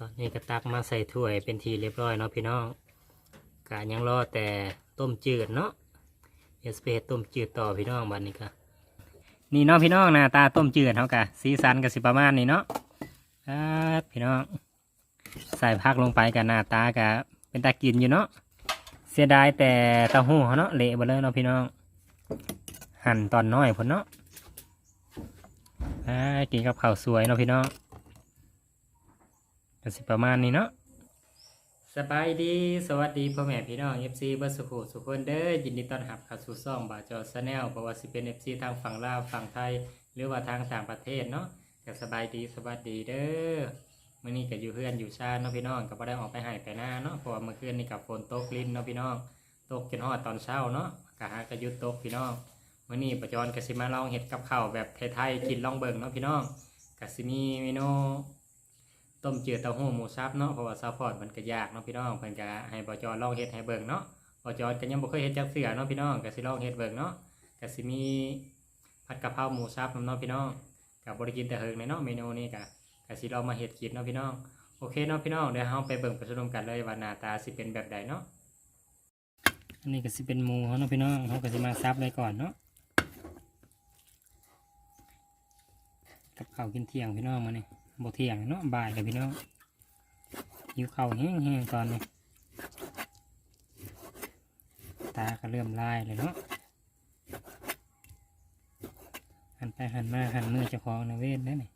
ตอนนี้ก็ตักมาใส่ถ้วยเป็นทีเรียบร้อยเนาะพี่น้องกะยังรอแต่ต้มจืดเนาะเอสเปรสต้มจืดต่อพี่น้องบัดนี้ก็นี่เนาะพี่น้องหน้าตาต้มจืดเขากะสีสันก็สิประมาณนี้เนาะครับพี่น้อง ใส่ผักลงไปกับหน้าตากะเป็นตากินอยู่เนาะเสียดายแต่เต้าหู้เขาเนาะเละไปเลยเนาะพี่น้อง หั่นตอนน้อยพุ่นเนาะอ่ากินกับข้าวสวยเนาะพี่น้อง ก็สิประมาณนี้เนาะสบายดีสวัสดีพ่อแม่พี่น้อง FC เบัสสุขุสุขคนเด้อยินดีต้อนรับเข้าสู่ซ่องบาจอชาแนลเพราะว่าสิเป็น FC ทางฝั่งลาวฝั่งไทย หรือว่าทางต่างประเทศเนาะก็สบายดีสวัสดีเด้อมื่อนี้ก็อยู่เพื่อนอยู่ชาติเนาะพี่น้องก็บ่ได้ออกไปให้ไปหน้าเนาะเพราะว่าเมื่อคืนนี่กับฝนตกลิ้นเนาะพี่น้อง ตกจนฮอดตอนเช้าเนาะก็หากระยุดตกพี่น้องมื่อนี้ประจอนกสิมาลองเห็ดกับข้าวแบบไทยๆกินลองเบิ่งเนาะพี่น้องกสิมีเมนู ต้มจืดเต้าหู้หมูสับเนาะเพราะว่าซัพพอร์ตมันก็ยากเนาะพี่น้องเพิ่นก็ให้ประจอลองเฮ็ดให้เบิ่งเนาะประจอก็ยังบ่เคยเฮ็ดจักเสือเนาะพี่น้องก็สิลองเฮ็ดเบิ่งเนาะก็สิมีผัดกะเพราหมูสับนำเนาะพี่น้องก็บ่ได้กินแต่เฮิงในเนาะเมนูนี้ก็ก็สิลองมาเฮ็ดกินเนาะพี่น้องโอเคเนาะพี่น้องเดี๋ยวเฮาไปเบิ่งไปชมกันเลยว่าหน้าตาสิเป็นแบบใดเนาะอันนี้ก็สิเป็นหมูเฮาเนาะพี่น้องเฮาก็สิมาซับไว้ก่อนเนาะกับข้าวกินเที่ยงพี่น้องมาเนี่ย บเที่ยงเนาะบ่ายเลยพี่น้องหิวข้าแห้งๆตอนนี้ตาก็เริ่มลายเลยเนาะหันไปหันมาหันมือเจ้าของนะเวทได้นี่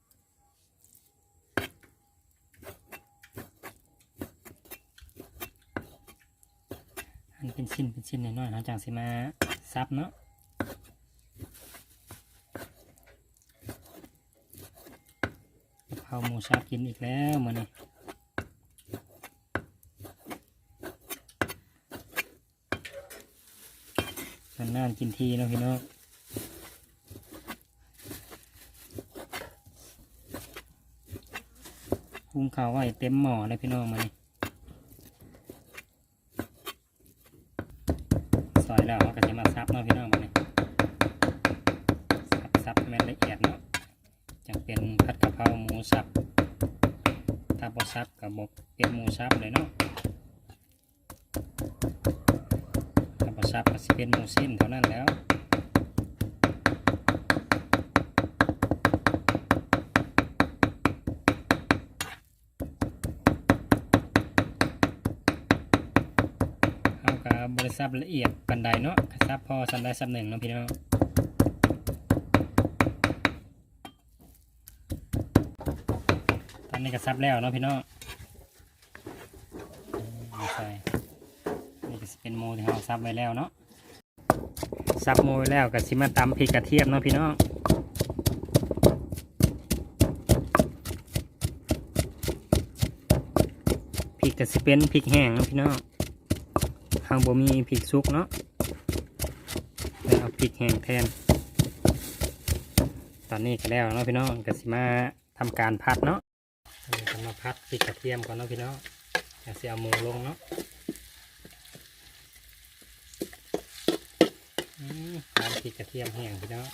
หันเป็นชิ้นเป็นชิ้นน้อยๆหลังจากสิมาซับเนาะ กะเพราหมูสับกินอีกแล้วมื้อนี้นานๆกินทีนะพี่น้องหุงข้าวไว้เต็มหม้อเลยพี่น้องมานี่ซอยแล้วเราก็จะมาซับเนาะพี่น้องมานี่ซับซับให้มันละเอียดเนาะ เป็นผัดกะเพราหมูสับถ้าบ่สับกับบเป็นหมูสับเลยเนาะถ้าบ่สับก็สิเป็นหมูสิ้นเท่านั้นแล้วเอากับบริษัทละเอียดปันใดเนาะซับพอสันได้สับหนึ่งเนาะพี่น้อง ตอ นนี้ก็ซับแล้วเนาะพี่น้องอืมใส่นี่ก็เป็นหมูที่เราซับไว้แล้วเนาะซับหมูไว้แล้วก็สิมาตำพริกกระเทียมเนาะพี่น้องพริกก็สิเป็นพริกแห้งเนาะพี่น้องทางบ่มีพริกสุกเนาะแล้วเอาพริกแห้งแทน ตอนนี้ก็แล้วเนาะพี่น้องก็สิมาทำการพัดเนาะ นนี้ก็มาพัดพริกกระเทียมก่อนเนาะพี่น้องอยากเสียหมูลงเนาะอืมทานพริกกระเทียมแห้งพี่น้อง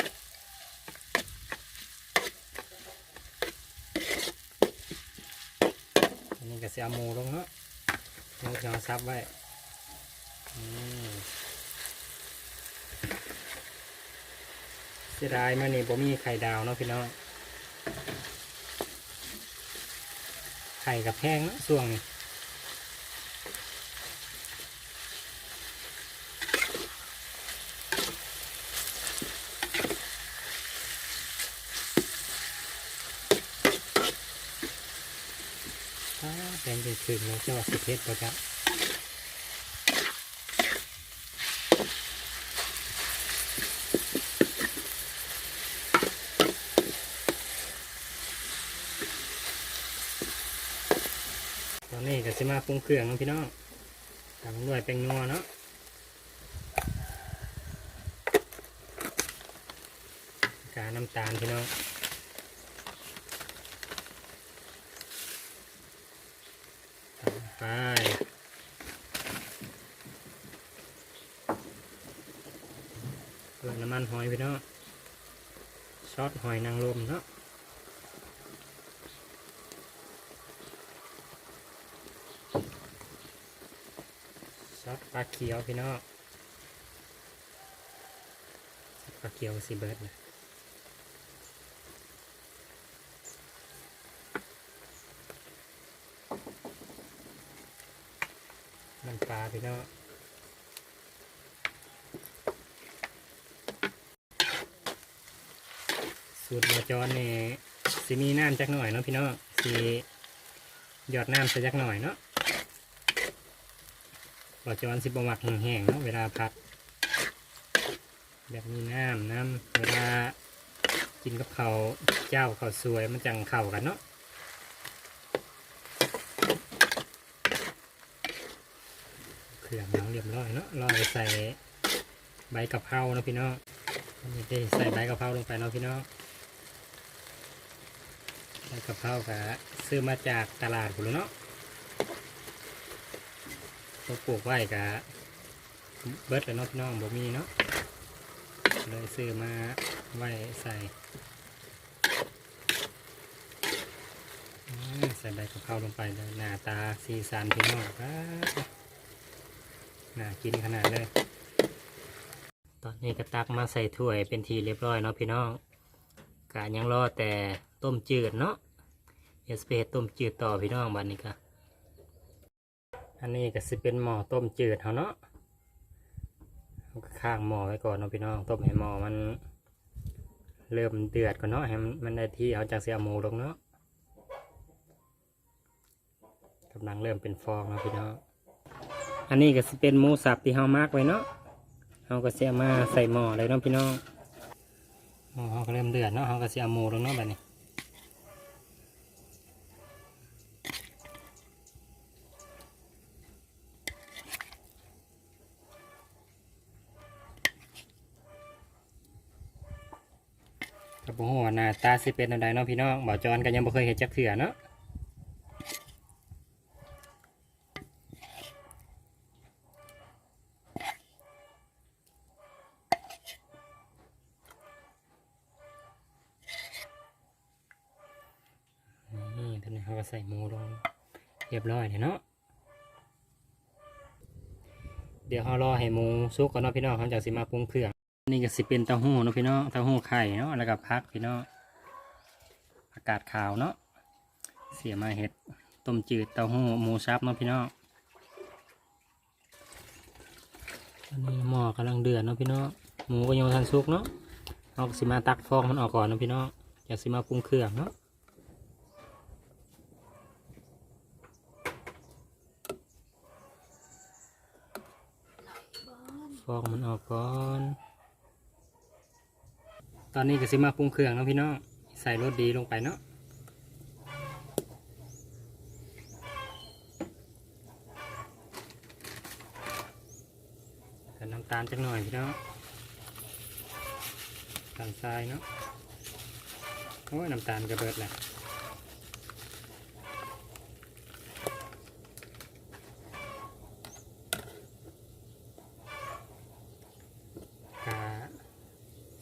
อันนี้ก็เสียหมูลงเนาะเราซับไว้เสียดายมานี่บ่มีไข่ดาวเนาะพี่น้อง ข่กับแห้งนะช่วงนี้อ้าแพงเป็นถึงเลยจังหวัดสุเพชรปะจับ ตอนนี้ก็จะมาปรุงเครื่องนะพี่น้องตามด้วยแป้งนัวเนาะกาน้ำตาลพี่น้องตามไปเปิดน้ำมันหอยพี่น้องซอสหอยนางรมเนาะ ปลาเขียวพี่น้องปลาเขียวสีเบิร์ดนะน้ำปลาพี่น้องสูตรมอจอนนี่สิมีน้ำจักหน่อยเนาะพี่น้องสิหยอดน้ำใส่จักหน่อยเนาะ บอจอนสิบหมักแห้งๆเนาะเวลาพักแบบมีน้ำน้ำเวลากินกับเขาเจ้าเขาสวยมันจังเข้ากันเนาะเครื่องน้ำเรียบร้อยเนาะรอไปใส่ใบกะเพราเนาะพี่น้องอันนี้ได้ใส่ใบกะเพราลงไปเนาะพี่น้องใบกะเพรากะซื้อมาจากตลาดคุณเนาะ ตัวปลูกไว้กะเบิดเลยเนาะพี่น้องบ่มีเนาะเลยซื้อมาไว้ใส่ใส่ใบกะเพราลงไปเลยหน้าตาสีสันพี่น้องครับน่ากินขนาดเลย ตอนนี้ก็ตักมาใส่ถ้วยเป็นทีเรียบร้อยเนาะพี่น้องกะยังรอแต่ต้มจืดเนาะเอสเปรต้มจืดต่อพี่น้องบัดนี้ก็ อันนี้ก็สิเป็นหม้อต้มจืดเขาเนาะเอาก็ข้างหม้อไว้ก่อนเนาะพี่น้องต้มให้หม้อมันเริ่มเดือดก่อนเนาะให้มันมันได้ที่เอาจากเสียหมูลงเนาะกำลังเริ่มเป็นฟองแล้วพี่น้องอันนี้ก็สิเป็นหมูสับที่เฮามากไว้เนาะเราก็เสียมาใส่หม้อเลยเนาะพี่น้องหม้อเขาก็เริ่มเดือดเนาะเขาก็เสียหมูลงเนาะแบบนี้ บผมว่าหน้าตาสิเป็นอะไรเนาะพี่น้องบ่าจอนก็ยังบ่เคยเห็นจักเถื่อเนาะนี่ตอนนี้เขาก็ใส่หมูลงเรียบร้อยเลยเนาะเดี๋ยวเขารอให้หมูสุกก่อนเนาะพี่น้องเขาจะสิมาปรุงเครื่อง นี่ก็สิเป็นเต้าหู้นะพี่น้องเต้าหู้ไข่เนาะแล้วก็พักพี่น้องอากาศขาวเนาะเสียมาเห็ดต้มจืดเต้าหู้หมูซับเนาะพี่น้องอันนี้หม้อกำลังเดือดเนาะพี่น้องหมูก็ยังบ่ทันสุกเนาะเอาสิมาตักฟองมันออกก่อนนะพี่น้องอยากสิมาปรุงเครื่องเนาะฟองมันออกก่อน ตอนนี้ก็สิมาปรุงเครื่องเนาะพี่น้องใส่รสดีลงไปเนาะใส่น้ำตาลจักหน่อยพี่น้องตาลทรายเนาะโอ้ยน้ำตาลกระเบิดแหละ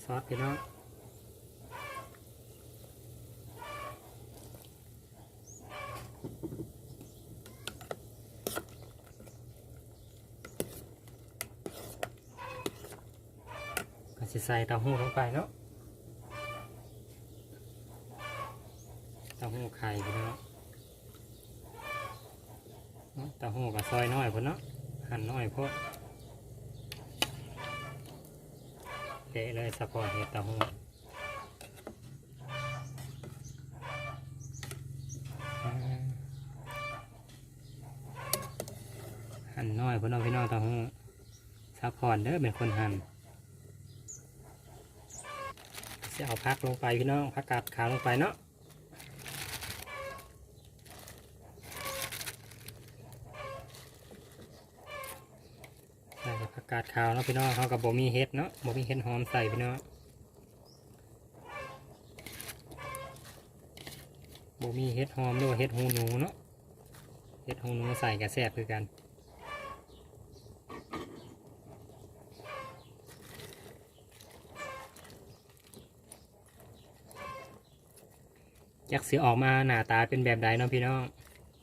ซอสพี่น้อง ใส่เต้าหู้ลงไปเนาะเต้าหู้ไข่พี่น้องเนาะเต้าหู้กับซอยน้อยพุ่นเนาะหั่นน้อยพอเละเลยสะพอเห็ดเต้าหู้หั่นน้อยพุ่นเนาะพี่น้องเต้าหู้สะพอนเด้อเป็นคนหั่น จะเอาพักลงไปพี่น้องพักกาดขาวลงไปเนาะใส่ผักกาดขาวเนาะพี่น้องเขากับบ่มีเห็ดเนาะบ่มีเห็ดหอมใส่พี่น้องบ่มีเห็ดหอมหรือว่าเห็ดหูหนูเนาะเห็ดหูหนูใส่กับแซ่บคือกัน จักสิออกมาหน้าตาเป็นแบบใดเนาะพี่น้อง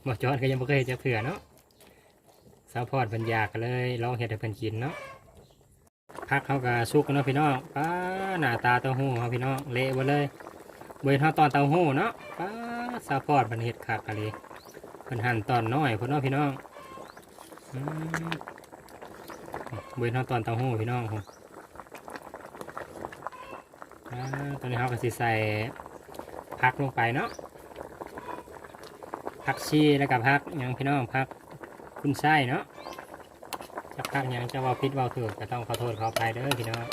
หมอจอนก็ยังบ่เคยเห็นจักเถื่อเนาะสาวพอดเพิ่นอยากก็เลยลองเฮ็ดให้เพิ่นกินเนาะพักเขาก็สุกเนาะพี่น้องป้าหน้าตาเต้าหู้เขาพี่น้องเละหมดเลยเบิ่งเฮาตอนเต้าหู้เนาะป้าสาวพอดเพิ่นเฮ็ดคักอะลีเพิ่นหั่นตอนน้อยพุ่นเนาะพี่น้องเบิ่าตอนเต้าหู้พี่น้องพุ่นอ่าตอนนี้เฮาก็สิใส่ ผักลงไปเนาะผักชีแล้วก็ผักยังพี่น้องผักคุณไส้เนาะจะพักยังจะเว่าพิษเว่าถูกก็ต้องขอโทษขออภัยเด้อพี่น้อง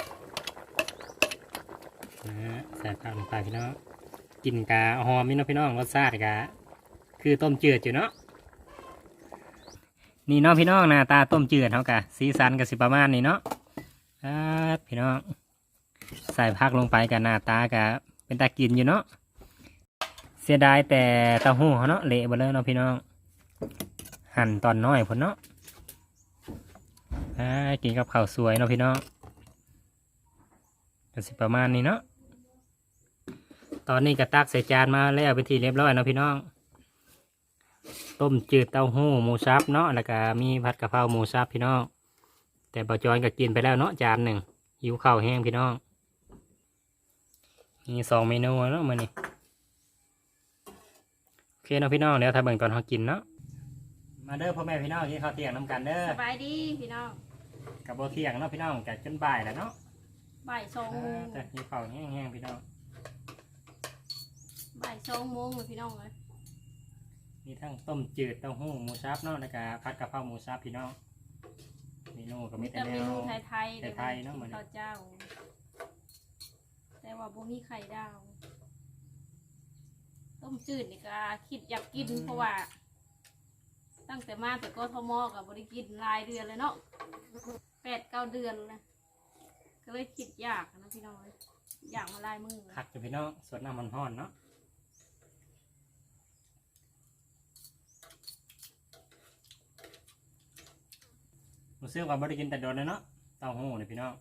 นะใส่ผักลงไปพี่น้องกินกะหอมนี่เนาะพี่น้องรสชาติกะคือต้มจืดอยู่เนาะนี่เนาะพี่น้องหน้าตาต้มจืดเขากะสีสันกับสิประมาณนี้เนาะครับพี่น้องใส่ผักลงไปกับหน้าตากะเป็นตากินอยู่เนาะ สียดายแต่เต้าหู้เขาเนาะเละไปเลยเนาะพี่น้อง หั่นตอนน้อยพุ่นเนาะกินกับข้าวสวยเนาะพี่น้องก็สิประมาณนี้เนาะตอนนี้ก็ตักใส่จานมาแล้วเป็นที่เรียบร้อยเนาะพี่น้อง ต้มจืดเต้าหู้หมูสับเนาะแล้วก็มีผัดกะเพราหมูสับพี่น้อง แต่บอจอยก็กินไปแล้วเนาะจานหนึ่งหิวข้าวแห้งพี่น้องมีสองเมนูเนาะมื้อนี้โอ เคเนาะพี่น้องเดี๋ยวถ้าเบิ่งตอนเขากินเนาะมาเด้อพ่อแม่พี่น้องที่เขาวเที่ยงน้ำกันเด้อสบายดีพี่น้องกับโบเที่ยงเนาะพี่น้องกัจนบ่ายแล้วเนาะบ่ายสองโมงแต่มีข้าวแห้งๆพี่น้องบ่ายสองโมงเลยพี่น้องเลยมีทั้งต้มจืดเต้าหู้หมูสับเนาะแล้วก็ผัดกะเพราหมูสับพี่น้องเมนูก็มีแต่จะแนเมวนูไทยๆไทยๆเนาะมื้อนี้ข้าวเจ้า แต่ว่าบ่มีไข่ดาว ต้มจืดนี่ก็คิดอยากกินเพราะว่า ตั้งแต่มาแต่ก็ทมกับบริกินหลายเดือนเลยเนาะแปดเก้าเดือนเลยก็เลยคิดอยากนะพี่น้องเลยอยากมาลายมือผักอยู่พี่น้องสดน้ำมันห้อนๆเนาะรู้สึกว่าบริกินแต่โดนเลยเนาะเต้าหู้นี่พี่น้อง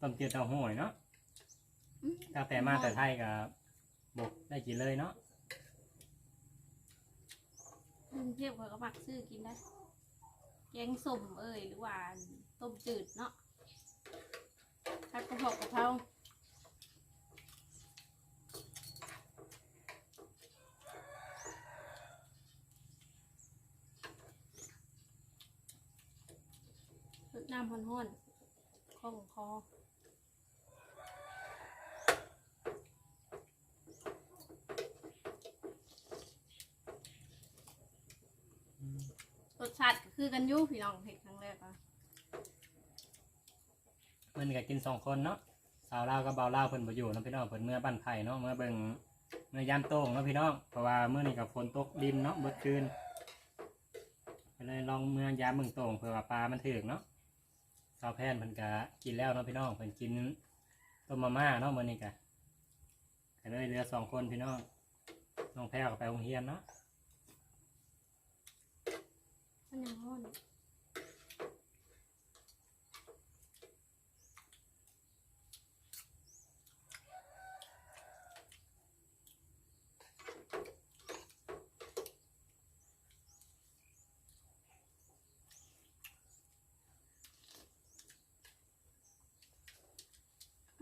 ต้มจืดเต้าหู้นี่เนาะอืมตั้งแต่มาแต่ไทยกับบกได้กินเลยเนาะ กรุงเทพเขาก็มักซื้อกินได้แกงส้มเอ้ยหรือว่าต้มจืดเนาะผัดกระเพราะกระเพราน้ำห้อนๆคล่องคอ รสชาติก็ คือกันอยู่พี่น้องเผ็ดครั้งแรกอะมันก็กินสองคนเนาะสาวลาวกับเบาวลาวเพิ่นบ่อยู่เนาะพี่น้องเพิ่นเมื่อบ้านไผ่เนาะเมื่อเบิ่งเมื่อยามโต้งเนาะพี่น้องเพราะว่าเมื่อนี้กับฝนตกดินเนาะเบิดคืนก็เลยลองเมื่อยามเบิ่งโต้งเผื่อว่าปลามันถึกเนาะสาวแพนเพิ่นก็กินแล้วเนาะพี่น้องเพิ่นกินต้มมาม่าเนาะมื้อนี้ก็ก็เลยเหลือสองคนพี่น้องน้องแพรก็ไปโรงเรียนเนาะ มันยังห้อน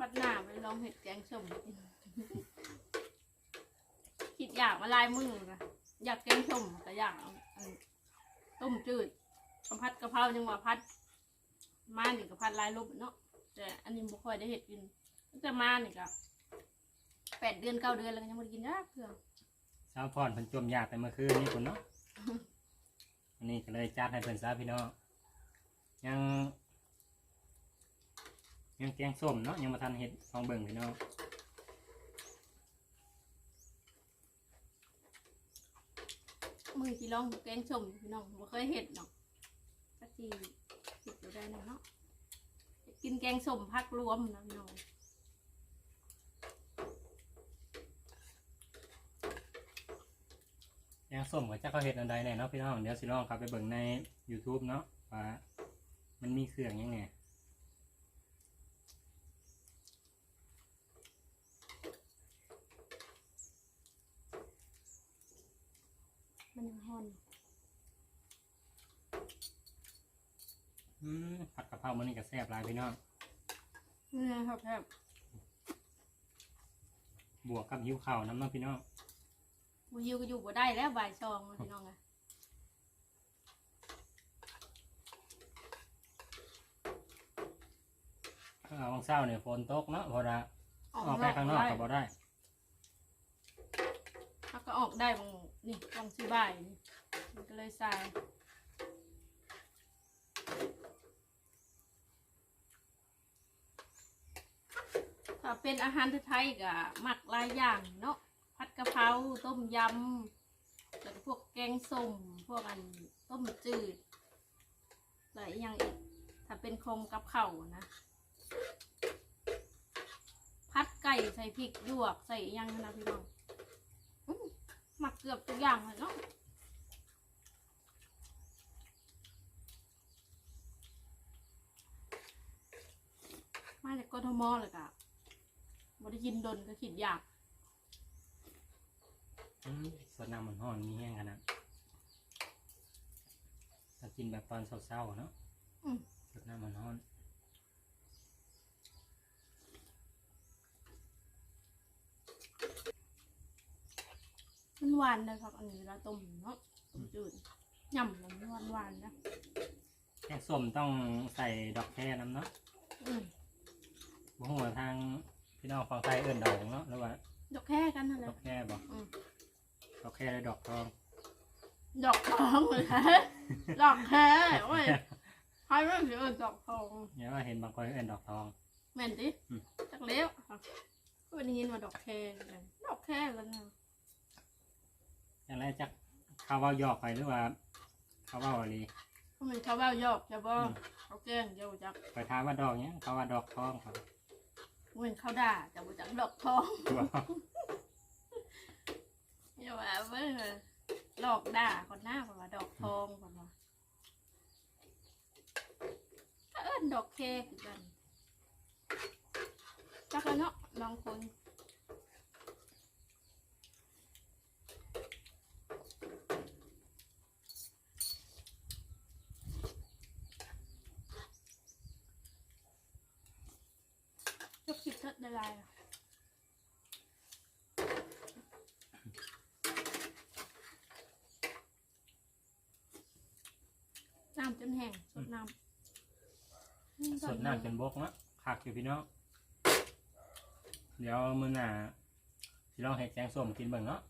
วัดหน้าไปลองเห็ดแกงส้มกินคิดอยากมาลายมือนะอยากแกงส้มแต่อยากเอาอัน ต้มจืดกับพัดกระเพราจังหวะพัด มาหนึ่งกับพัดลายลบเนาะแต่อันนี้บ่ค่อยได้เห็ดกินตั้งแต่มาหนี่งก็แปดเดือนเก้าเดือนแล้วก็ยังไม่ได้กินนะเพื่อนสาวพรเพิ่นจมยากแต่เมื่อคืนนี่พุ่นเนาะอันนี้ก็เลยจัดให้เพิ่นซะพี่น้องยังยังแกงส้มเนาะยังมาทันเห็ดลองเบิ่งพี่น้อง มือที่ลองแกงส้มพี่น้องบ่เคยเห็ดเนาะก็จีเห็ดอยู่ได้เนาะเนาะกินแกงส้มพักรวมนะพี่น้องแกงส้มก็จะเขาเห็ดอันใดแน่เนาะพี่น้องเดี๋ยวสิลองเขับไปเบิ่งใน YouTube เนาะว่ามันมีเครื่องหยังไง มันยังห้อนผัดกะเพรามื้อนี้ก็แซ่บหลายพี่น้องนี่ครับแทบบวกกับหิวข้าวน้ำเน้องพี่น้องบูยิวก็อยู่บ่ได้แล้วบ่ายสองพี่น้องอะเอาวังเช้าเนี่ยฝนตกเนาะพอละออกออกไปข้างนอกก็บ่ได้ถ้าก็ ออกได้บางนี่ต้องซื้อบ่ายนี่มันก็เลยใส่ถ้าเป็นอาหารไทยก็หมักหลายอย่างเนาะผัดกะเพราต้มยำแล้วก็พวกแกงส้มพวกอันต้มจืดหลายอย่างอีกถ้าเป็นโคมกับเข้านะพัดไก่ใส่พริกหยวกใส่ยังนะพี่น้อง หมักเกือบทุกอย่างเลยเนาะมาจากกทมเลยกะบได้ยินดนก็คิดอยากอืมสดน้ำมันห้อนมีแห้งขนาดถ้ากินแบบตอนเช้าๆเนาะอืมสดน้ำมันห้อน มันหวานเลยครับอันนี้เวลาต้มเนาะต้มจืดยำแล้วมันหวานหวานๆนะแกงส้มต้องใส่ดอกแค่น้ำเนาะอืมบ่ฮู้ว่าทางพี่น้องฝั่งไทยเอิ้นดอกเนาะหรือว่าดอกแค่กันนั่นแหดละอกแค่บ่อืม ดอกแค่และดอกทองดอกทองเลยฮะดอกแค่โอ้ยใครไม่ถือดอกทองเนี่ยว่าเห็นบางคนเอิ้นดอกทอง แม่นดิอืม จักเลี้ยวก็เป็นยินว่าดอกแคกันดอกแคแล้วนะ อย่างไรจักเขาเว่าหยอกไปหรือว่า เขาเว่าอะไรเขาเป็นเขาแววยอกจะบ่อืมเขาแกล้งเจ้าจักไปถามว่าดอกเนี้ยเขาว่าดอกทองครับเหมือนเขาด่าจะบ่จักดอกทองบอกอย่าว่าเบิ่งเลยหลอกด่าคนหน้าเพราะว่าดอกทองคนว่าถ้าเอิ้นดอกแคคือกันจักแล้วเนาะบางคน จบคลิปเทิดได้ไรอะน้ำจนแห้งสดน้ำสดน้ำจนบกเนาะคักอยู่พี่น้องเดี๋ยวมื้อหน้าสิลองเห็ดแกงส้มกินเบิ่งเนาะ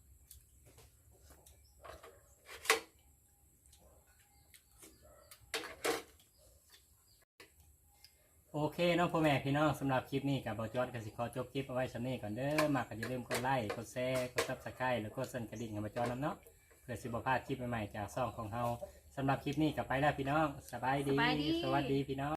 โอเคเนาะพ่อแม่พี่น้องสำหรับคลิปนี้กับบอจอดกันสิขอจบคลิปเอาไว้ชั้นนี้ก่อนเด้อมากก็อย่าลืมกดไลค์กดแชร์กดซับสไครต์แล้วก็สั่นกระดิ่งกับบอจอดนำเนาะเพื่อสิบพลาดคลิปใหม่ๆจากซ่องของเฮา สำหรับคลิปนี้กับไปแล้วพี่น้องสบายดี สบายดี สวัสดีพี่น้อง